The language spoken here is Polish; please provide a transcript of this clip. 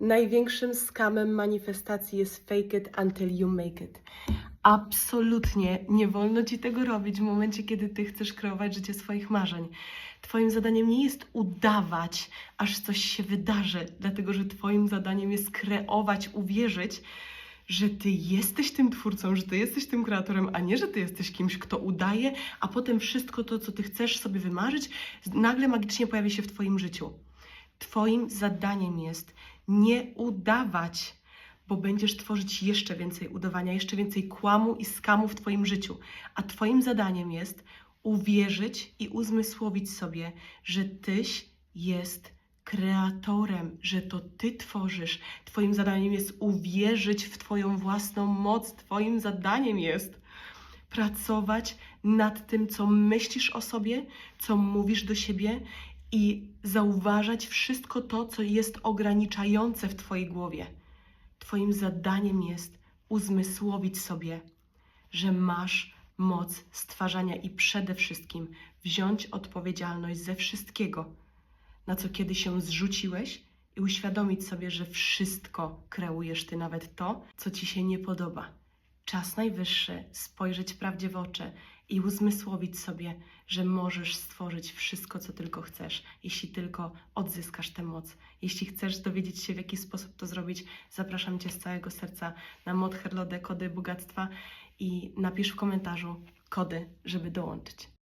Największym skamem manifestacji jest fake it until you make it. Absolutnie nie wolno ci tego robić w momencie, kiedy ty chcesz kreować życie swoich marzeń. Twoim zadaniem nie jest udawać, aż coś się wydarzy, dlatego że Twoim zadaniem jest kreować, uwierzyć, że Ty jesteś tym twórcą, że Ty jesteś tym kreatorem, a nie, że Ty jesteś kimś, kto udaje, a potem wszystko to, co Ty chcesz sobie wymarzyć, nagle magicznie pojawi się w Twoim życiu. Twoim zadaniem jest nie udawać, bo będziesz tworzyć jeszcze więcej udawania, jeszcze więcej kłamu i skamu w Twoim życiu. A Twoim zadaniem jest uwierzyć i uzmysłowić sobie, że Tyś jest kreatorem, że to Ty tworzysz. Twoim zadaniem jest uwierzyć w Twoją własną moc. Twoim zadaniem jest pracować nad tym, co myślisz o sobie, co mówisz do siebie i zauważać wszystko to, co jest ograniczające w Twojej głowie. Twoim zadaniem jest uzmysłowić sobie, że masz moc stwarzania i przede wszystkim wziąć odpowiedzialność ze wszystkiego, na co kiedy się zrzuciłeś i uświadomić sobie, że wszystko kreujesz ty, nawet to, co ci się nie podoba. Czas najwyższy spojrzeć prawdzie w oczy i uzmysłowić sobie, że możesz stworzyć wszystko, co tylko chcesz, jeśli tylko odzyskasz tę moc. Jeśli chcesz dowiedzieć się, w jaki sposób to zrobić, zapraszam Cię z całego serca na mod Herlode Kody Bogactwa i napisz w komentarzu kody, żeby dołączyć.